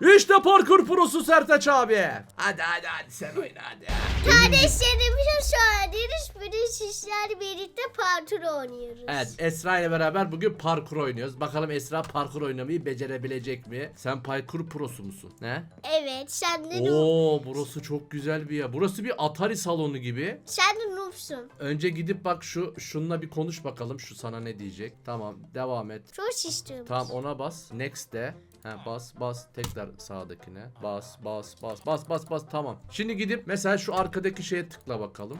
İşte parkur prosu Sertaç abi. Hadi hadi hadi sen oyna hadi. Kardeşlerimize söylediğiniz bütün sizler birlikte parkur oynuyoruz. Evet Esra ile beraber bugün parkur oynuyoruz. Bakalım Esra parkur oynamayı becerebilecek mi? Sen parkur prosu musun? Ne? Evet sen de noob. Oo burası çok güzel bir yer. Burası bir Atari salonu gibi. Sen de noobsun. Önce gidip bak şu şununla bir konuş bakalım şu sana ne diyecek. Tamam devam et. Çok istiyorum. Tamam ona bas. Next de. Ha bas bas tekrar sağdakine. Bas bas bas bas bas bas tamam. Şimdi gidip mesela şu arkadaki şeye tıkla bakalım.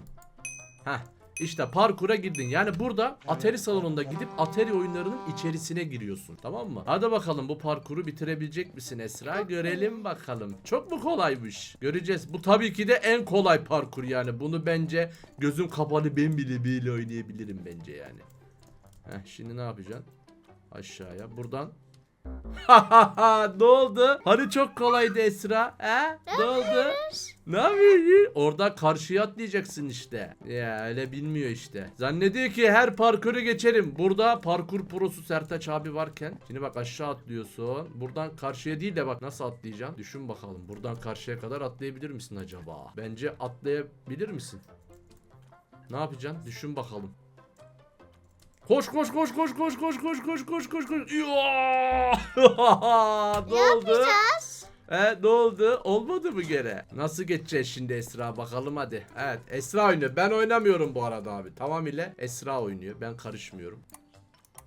Heh. İşte parkura girdin. Yani burada Atari salonunda gidip Atari oyunlarının içerisine giriyorsun. Tamam mı? Hadi bakalım bu parkuru bitirebilecek misin Esra? Görelim bakalım. Çok mu kolaymış? Göreceğiz. Bu tabii ki de en kolay parkur yani. Bunu bence gözüm kapalı ben bile böyle oynayabilirim bence yani. Heh, şimdi ne yapacaksın? Aşağıya. Buradan. ne oldu? Hani çok kolaydı Esra? He? Ne oldu? Ne yapıyorsun? Oradan karşıya atlayacaksın işte. Ya öyle bilmiyor işte. Zannediyor ki her parkuru geçerim. Burada parkur prosu Sertaç abi varken. Şimdi bak aşağı atlıyorsun. Buradan karşıya değil de bak nasıl atlayacaksın? Düşün bakalım. Buradan karşıya kadar atlayabilir misin acaba? Bence atlayabilir misin? Ne yapacaksın? Düşün bakalım. Koş koş koş koş koş koş koş koş koş koş koş. Ya! ne oldu? Yapacağız. He ne oldu? Olmadı mı gene? Nasıl geçeceğiz şimdi Esra bakalım hadi. Evet Esra oynuyor. Ben oynamıyorum bu arada abi. Tamamıyla Esra oynuyor. Ben karışmıyorum.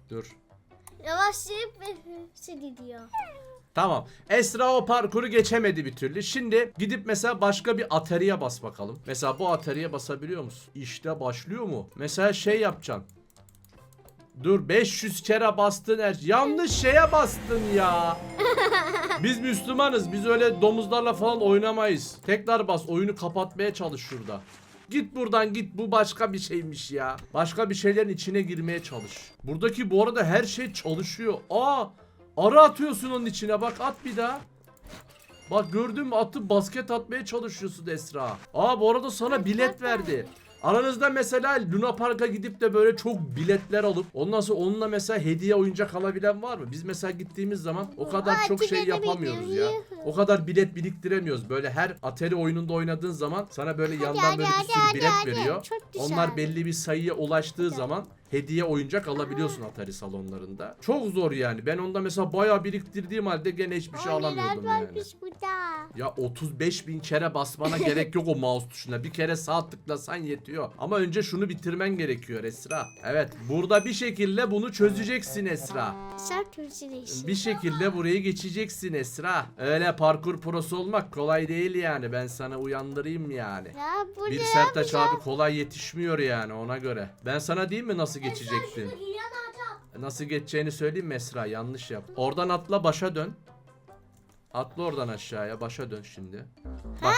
Dur. Yavaşlayıp hepsi gidiyor. Tamam. Esra o parkuru geçemedi bir türlü. Şimdi gidip mesela başka bir Atari'ye bas bakalım. Mesela bu Atari'ye basabiliyor musun? İşte başlıyor mu? Mesela şey yapacaksın. Dur 500 kere bastın her Yanlış şeye bastın ya. Biz Müslümanız. Biz öyle domuzlarla falan oynamayız. Tekrar bas. Oyunu kapatmaya çalış şurada. Git buradan git. Bu başka bir şeymiş ya. Başka bir şeylerin içine girmeye çalış. Buradaki bu arada her şey çalışıyor. Aa! Arı atıyorsun onun içine. Bak at bir daha. Bak gördün mü atıp basket atmaya çalışıyorsun Esra. Aa bu arada sana bilet verdi. Aranızda mesela Luna Park'a gidip de böyle çok biletler alıp ondan sonra onunla mesela hediye oyuncak alabilen var mı? Biz mesela gittiğimiz zaman o kadar Aa, çok şey yapamıyoruz ya. O kadar bilet biriktiremiyoruz. Böyle her Atari oyununda oynadığın zaman sana böyle yandan böyle bir sürü bilet veriyor. Onlar belli bir sayıya ulaştığı zaman hediye oyuncak alabiliyorsun Atari salonlarında. Çok zor yani. Ben onda mesela bayağı biriktirdiğim halde gene hiçbir şey neler alamıyordum yani. varmış burada. Ya 35 bin kere basmana gerek yok o mouse tuşuna. Bir kere sağ tıklasan yetiyor. Ama önce şunu bitirmen gerekiyor Esra. Evet burada bir şekilde bunu çözeceksin Esra. Bir şekilde burayı geçeceksin Esra. Öyle parkur prosu olmak kolay değil yani. Ben sana uyandırayım yani. Ya bu Bir ne Sertaç abi kolay yetişmiyor yani ona göre. Ben sana diyeyim mi nasıl geçecektin? Nasıl geçeceğini söyleyeyim mi Esra? Yanlış yap. Oradan atla başa dön. Atla oradan aşağıya başa dön şimdi. Bak.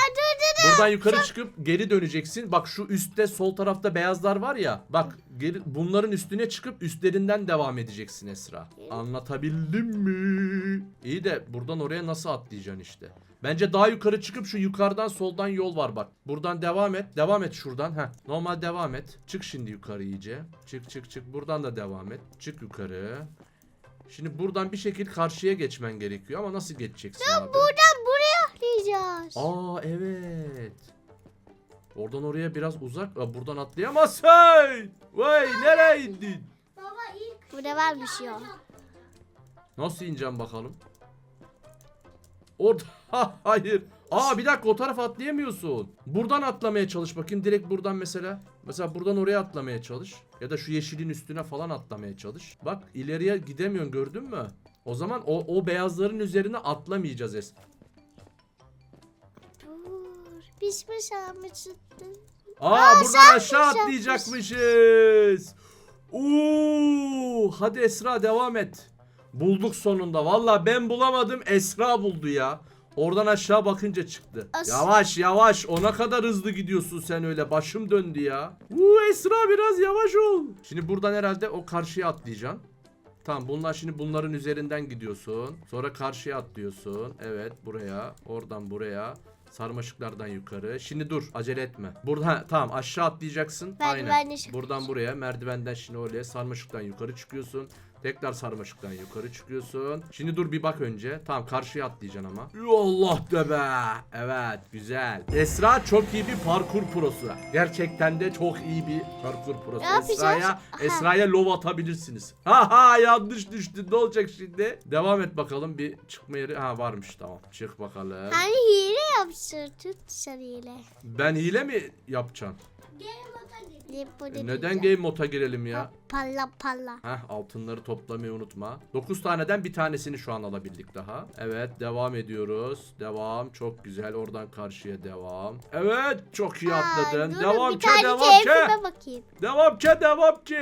Buradan yukarı çıkıp geri döneceksin. Bak şu üstte sol tarafta beyazlar var ya. Bak geri bunların üstüne çıkıp üstlerinden devam edeceksin Esra. Anlatabildim mi? İyi de buradan oraya nasıl atlayacaksın işte. Bence daha yukarı çıkıp şu yukarıdan soldan yol var bak. Buradan devam et. Devam et şuradan. Heh. Normal devam et. Çık şimdi yukarı iyice. Çık çık çık. Buradan da devam et. Çık yukarı. Şimdi buradan bir şekil karşıya geçmen gerekiyor ama nasıl geçeceksin abi? Buraya atlayacağız. Aa evet. Oradan oraya biraz uzak. Aa, buradan atlayamazsın. Vay nereye indin? Burada varmış ya. Nasıl ineceğim bakalım? Orada hayır. Aa bir dakika o tarafa atlayamıyorsun. Buradan atlamaya çalış bakayım. Direkt buradan mesela. Mesela buradan oraya atlamaya çalış. Ya da şu yeşilin üstüne falan atlamaya çalış. Bak ileriye gidemiyorsun gördün mü? O zaman o, o beyazların üzerine atlamayacağız es. Pişmiş almışsın. Aa, Aa, buradan aşağı atlayacakmışız. Uuu, hadi Esra devam et. Bulduk sonunda. Valla ben bulamadım Esra buldu ya. Oradan aşağı bakınca çıktı. As- Yavaş yavaş ona kadar hızlı gidiyorsun sen öyle. Başım döndü ya. Uuu Esra biraz yavaş ol. Şimdi buradan herhalde o karşıya atlayacaksın. Tamam bunlar şimdi bunların üzerinden gidiyorsun. Sonra karşıya atlıyorsun. Evet buraya. Oradan buraya. Sarmaşıklardan yukarı. Şimdi dur acele etme. Burada ha, tamam aşağı atlayacaksın. Merdivenden Aynen. çıkıyorsun. Buradan buraya merdivenden şimdi oraya sarmaşıktan yukarı çıkıyorsun. Tekrar sarmaşıktan yukarı çıkıyorsun. Şimdi dur bir bak önce. Tamam karşıya atlayacaksın ama. Allah de be. Evet güzel. Esra çok iyi bir parkur prosu. Gerçekten de çok iyi bir parkur prosu. Ne? Esra'ya. Esra'ya lov atabilirsiniz. Ha ha yanlış düştü. Ne olacak şimdi? Devam et bakalım bir çıkma yeri. Ha varmış tamam. Çık bakalım. Hani hile yapsın. Tut dışarı hile. Ben hile mi yapacağım? Ne bu E, ne Neden game moda girelim ya? Palla palla. Heh altınları toplamayı unutma. 9 taneden bir tanesini şu an alabildik daha. Evet devam ediyoruz. Devam çok güzel oradan karşıya devam. Evet çok iyi Aa, atladın. durun, devam tane devam ke. keyfime bakayım. Devam ke devam ke.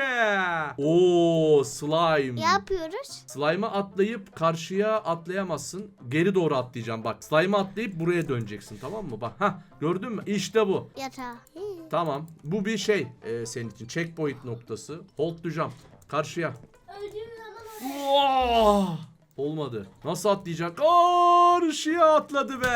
Oo slime. Ne yapıyoruz? Slime'a atlayıp karşıya atlayamazsın. Geri doğru atlayacağım bak. Slime'a atlayıp buraya döneceksin tamam mı? Bak ha gördün mü? İşte bu. Yatağa. Tamam. Bu bir şey e, senin için. Checkpoint noktası. Holdlayacağım. Karşıya. Oh! Olmadı. Nasıl atlayacak? Karşıya atladı be.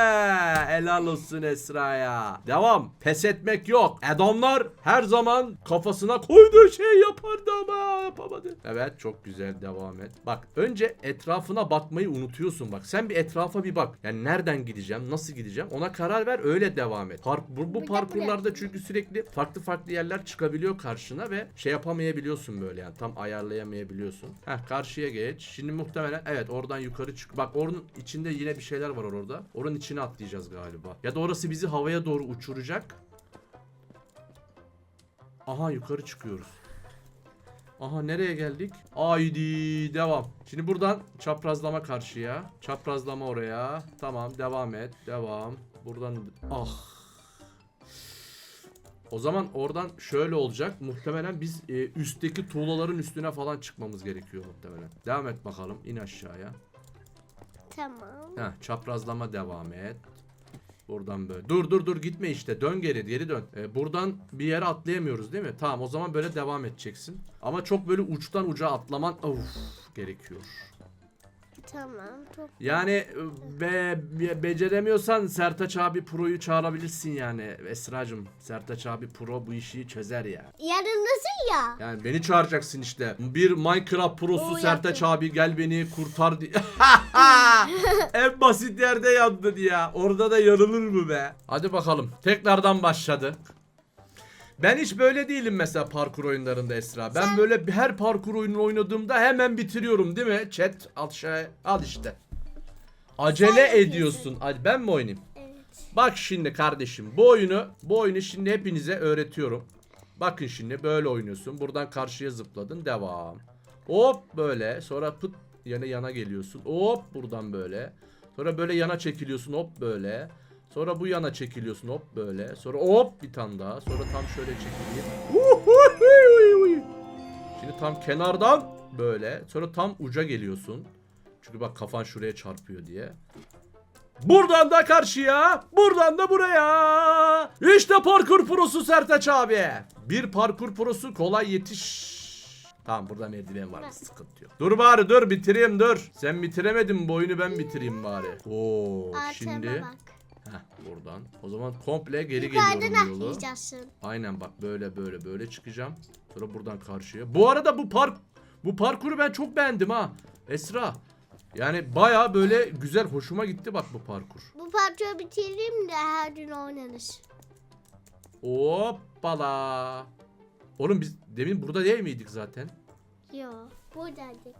Helal olsun Esra'ya. Devam. Pes etmek yok. Adamlar her zaman kafasına koyduğu şey yapardı ama yapamadı. Evet çok güzel devam et. Bak önce etrafına bakmayı unutuyorsun bak. Sen bir etrafa bir bak. Yani nereden gideceğim, nasıl gideceğim ona karar ver öyle devam et. Park, bu, bu parkurlarda çünkü sürekli farklı farklı yerler çıkabiliyor karşına ve şey yapamayabiliyorsun böyle yani tam ayarlayamayabiliyorsun. Heh karşıya geç. Şimdi muhtemelen evet oradan yukarı çık. Bak onun içinde yine bir şeyler var orada. Oranın içine atlayacağız galiba. Ya da orası bizi havaya doğru uçuracak. Aha yukarı çıkıyoruz. Aha nereye geldik? Haydi devam. Şimdi buradan çaprazlama karşıya. Çaprazlama oraya. Tamam devam et. Devam. Buradan ah. O zaman oradan şöyle olacak. Muhtemelen biz e, üstteki tuğlaların üstüne falan çıkmamız gerekiyor muhtemelen. Devam et bakalım. İn aşağıya. Tamam. Heh, çaprazlama devam et. Buradan böyle. Dur dur dur gitme işte. Dön geri geri dön. Ee, buradan bir yere atlayamıyoruz değil mi? Tamam o zaman böyle devam edeceksin. Ama çok böyle uçtan uca atlaman of, gerekiyor. Tamam. Çok Yani e, be, be- beceremiyorsan Sertaç abi Pro'yu çağırabilirsin yani. Esracım Sertaç abi Pro bu işi çözer ya. Yanındasın ya. Yani beni çağıracaksın işte. Bir Minecraft prosu Oo, Sertaç yaptım. abi gel beni kurtar diye. en basit yerde yandın ya. Orada da yanılır mı be? Hadi bakalım. Tekrardan başladı. Ben hiç böyle değilim mesela parkur oyunlarında Esra. Ben böyle her parkur oyununu oynadığımda hemen bitiriyorum değil mi? Chat aşağıya al işte. Acele Sen ediyorsun. Hadi ben mi oynayayım? Evet. Bak şimdi kardeşim bu oyunu bu oyunu şimdi hepinize öğretiyorum. Bakın şimdi böyle oynuyorsun. Buradan karşıya zıpladın. Devam. Hop böyle. Sonra pıt yana yana geliyorsun. Hop buradan böyle. Sonra böyle yana çekiliyorsun. Hop böyle. Sonra bu yana çekiliyorsun. Hop böyle. Sonra hop bir tane daha. Sonra tam şöyle çekileyim. Şimdi tam kenardan böyle. Sonra tam uca geliyorsun. Çünkü bak kafan şuraya çarpıyor diye. Buradan da karşıya, buradan da buraya. İşte parkur prosu Sertaç abi. Bir parkur prosu kolay yetiş. Tamam burada merdiven var sıkıntı yok. Dur bari dur bitireyim dur. Sen bitiremedin bu oyunu ben bitireyim bari. Oo şimdi. bak. Heh buradan. O zaman komple geri Yukarıdan geliyorum yolu. atlayacaksın. Aynen bak böyle böyle böyle çıkacağım. Sonra buradan karşıya. Bu arada bu park bu parkuru ben çok beğendim ha. Esra. Yani baya böyle güzel hoşuma gitti bak bu parkur. Bu parçayı bitireyim de her gün oynanır. Hoppala. Oğlum biz demin burada değil miydik zaten? Yo. Buradaydı.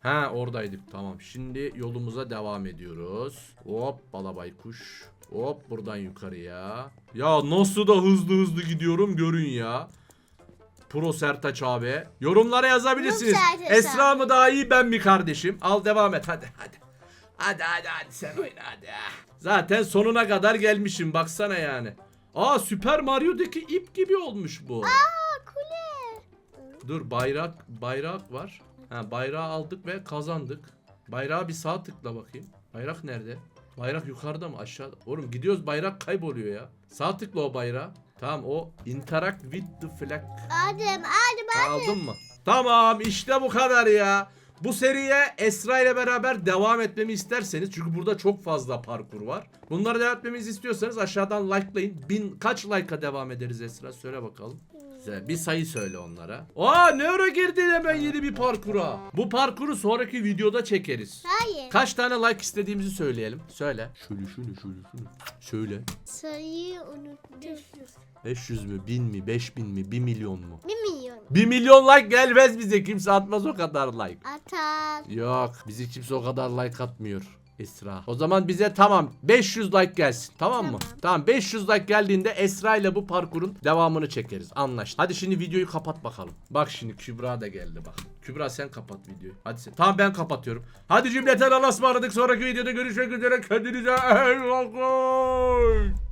Ha oradaydık tamam. Şimdi yolumuza devam ediyoruz. Hop bala baykuş. Hop buradan yukarıya. Ya nasıl da hızlı hızlı gidiyorum görün ya. Pro Sertaç abi. Yorumlara yazabilirsiniz. Sertaç Esra mı daha iyi ben mi kardeşim? Al devam et hadi hadi. Hadi hadi hadi sen oyna hadi. Zaten sonuna kadar gelmişim baksana yani. Aa Süper Mario'daki ip gibi olmuş bu. Aa kule. Dur bayrak bayrak var. Ha bayrağı aldık ve kazandık. Bayrağı bir sağ tıkla bakayım. Bayrak nerede? Bayrak yukarıda mı aşağıda? Oğlum gidiyoruz bayrak kayboluyor ya. Sağ tıkla o bayrağı. Tamam o interact with the flag. Adem Adem Aldın mı? Tamam işte bu kadar ya. Bu seriye Esra ile beraber devam etmemi isterseniz çünkü burada çok fazla parkur var. Bunları devam etmemizi istiyorsanız aşağıdan likelayın. Bin kaç like'a devam ederiz Esra? Söyle bakalım. Güzel. Bir sayı söyle onlara. Aa ne ara girdin hemen yeni bir parkura. Bu parkuru sonraki videoda çekeriz. Hayır. Kaç tane like istediğimizi söyleyelim. Söyle. Şöyle şöyle şöyle şöyle. Söyle. Sayıyı unuttum. 500 mü, 1000 mi, 5000 mi, 1 milyon mu? Bir milyon. 1 milyon like gelmez bize. Kimse atmaz o kadar like. Atar. Yok. Bizi kimse o kadar like atmıyor. Esra. O zaman bize tamam 500 like gelsin. Tamam mı? Tamam. Tamam 500 like geldiğinde Esra ile bu parkurun devamını çekeriz. Anlaştık. Hadi şimdi videoyu kapat bakalım. Bak şimdi Kübra da geldi bak. Kübra sen kapat videoyu. Hadi sen. Tamam ben kapatıyorum. Hadi cümleten Allah'a ısmarladık. Sonraki videoda görüşmek üzere. Kendinize iyi bakın.